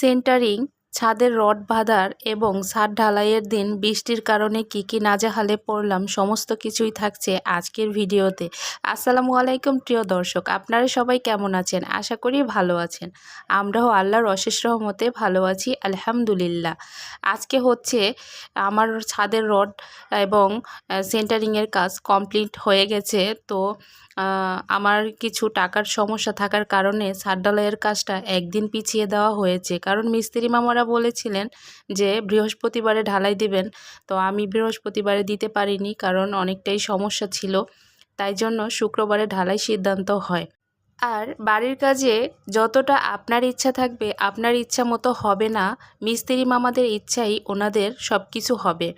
Centering, ছাদের rod বাঁধার এবং ছাদ ঢালাইয়ের দিন বৃষ্টির কারণে কি কি নাজেহালে পড়লাম সমস্ত কিছুই থাকছে আজকের ভিডিওতে। আসসালামু আলাইকুম প্রিয় দর্শক, আপনারা সবাই কেমন আছেন? আশা করি ভালো আছেন। আমরাও আল্লাহর অশেষ রহমতে ভালো আছি, আলহামদুলিল্লাহ। আজকে হচ্ছে আমার ছাদের রড এবং সেন্টারিংয়ের কাজ কমপ্লিট হয়ে গেছে, তো আমার কিছু টাকার সমস্যা থাকার কারণে ঢালাইয়ের কাজটা একদিন পিছিয়ে দেওয়া হয়েছে। কারণ মিস্ত্রি মামারা বলেছিলেন যে, বৃহস্পতিবারে ঢালাই দিবেন। তো আমি বৃহস্পতিবারে দিতে পারিনি, কারণ অনেকটাই সমস্যা ছিল। তাই জন্য শুক্রবারে ঢালাই সিদ্ধান্ত হয়। আর বাড়ির কাজে যতটা আপনার ইচ্ছা থাকবে, আপনার ইচ্ছা মতো হবে না। মিস্ত্রি মামাদের ইচ্ছাই ওনাদের সব কিছু হবে।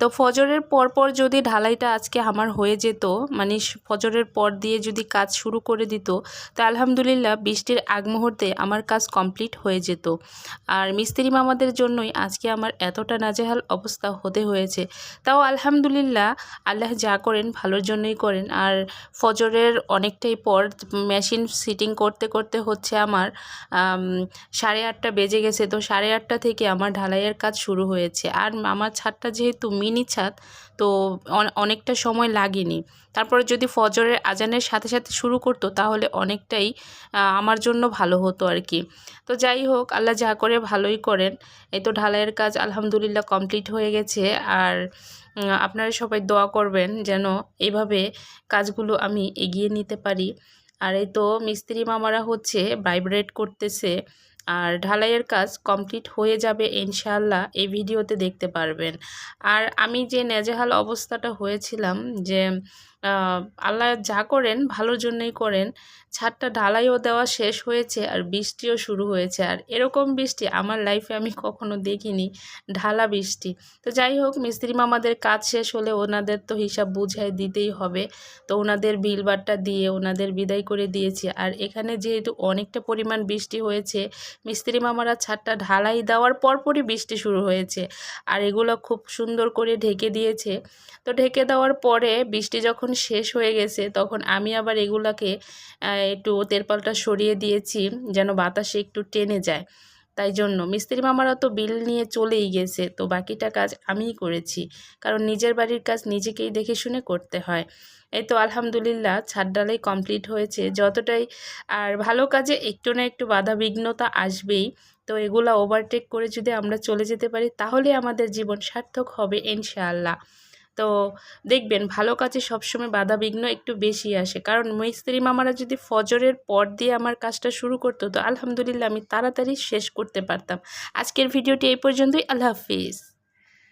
তো ফজরের পর পর যদি ঢালাইটা আজকে আমার হয়ে যেত মানে ফজরের পর দিয়ে যদি কাজ শুরু করে দিত, তো আলহামদুলিল্লাহ বৃষ্টির আগ মুহূর্তে আমার কাজ কমপ্লিট হয়ে যেত। আর মিস্ত্রি মামাদের জন্যই আজকে আমার এতটা নাজেহাল অবস্থা হতে হয়েছে। তাও আলহামদুলিল্লাহ আল্লাহ যা করেন ভালোর জন্যই করেন। আর ফজরের অনেকটাই পর মেশিন সিটিং করতে করতে হচ্ছে আমার সাড়ে আটটা বেজে গেছে। তো সাড়ে আটটা থেকে আমার ঢালাইয়ের কাজ শুরু হয়েছে। আর আমার ছাদটা যেহেতু মিনি ছাদ, তো অনেকটা সময় লাগেনি। তারপরে যদি ফজরের আজানের সাথে সাথে শুরু করতো, তাহলে অনেকটাই আমার জন্য ভালো হতো আর কি। তো যাই হোক, আল্লাহ যা করে ভালোই করেন। এই তো ঢালাইয়ের কাজ আলহামদুলিল্লাহ কমপ্লিট হয়ে গেছে। আর আপনারা সবাই দোয়া করবেন যেন এইভাবে কাজগুলো আমি এগিয়ে নিতে পারি। আর এই তো মিস্ত্রি মামারা হচ্ছে ভাইব্রেট করতেছে। আর ঢালাইয়ের কাজ কমপ্লিট হয়ে যাবে ইনশাআল্লাহ, এই ভিডিওতে দেখতে পারবেন। আর আমি যে নেজেহাল অবস্থাটা হয়েছিলাম যে আল্লাহ যা করেন ভালোর জন্যই করেন, ছাদটা ঢালাইও দেওয়া শেষ হয়েছে আর বৃষ্টিও শুরু হয়েছে। আর এরকম বৃষ্টি আমার লাইফে আমি কখনো দেখিনি, ঢালা বৃষ্টি। তো যাই হোক, মিস্ত্রি মামাদের কাজ শেষ হলে ওনাদের তো হিসাব বুঝাই দিতেই হবে। তো ওনাদের বিল বাট্টা দিয়ে ওনাদের বিদায় করে দিয়েছি। আর এখানে যেহেতু অনেকটা পরিমাণ বৃষ্টি হয়েছে মিস্ত্রি মামারা ছাদটা ঢালাই দেওয়ার পরপরই বৃষ্টি শুরু হয়েছে আর এগুলো খুব সুন্দর করে ঢেকে দিয়েছে। তো ঢেকে দেওয়ার পরে বৃষ্টি যখন শেষ হয়ে গেছে, তখন আমি আবার এগুলাকে একটু তেরপালটা সরিয়ে দিয়েছি যেন বাতাসে একটু টেনে যায়। তাই জন্য। মিস্ত্রি মামারা তো বিল নিয়ে চলেই গেছে, তো বাকিটা কাজ আমিই করেছি। কারণ নিজের বাড়ির কাজ নিজেকেই দেখে শুনে করতে হয়। এই তো আলহামদুলিল্লাহ, ছাদ ডালাই কমপ্লিট হয়েছে। যতটাই আর ভালো কাজে একটু না একটু বাধা বিঘ্নতা আসবেই। তো এগুলা ওভারটেক করে যদি আমরা চলে যেতে পারি, তাহলে আমাদের জীবন সার্থক হবে ইনশাআল্লাহ। তো দেখবেন ভালো কাজে সবসময় বাধা বিঘ্ন একটু বেশি আসে। কারণ মিস্ত্রি মামারা যদি ফজরের পর দিয়ে আমার কাজটা শুরু করতো, তো আলহামদুলিল্লাহ আমি তাড়াতাড়ি শেষ করতে পারতাম। আজকের ভিডিওটি এই পর্যন্তই, আল্লাহ হাফিজ।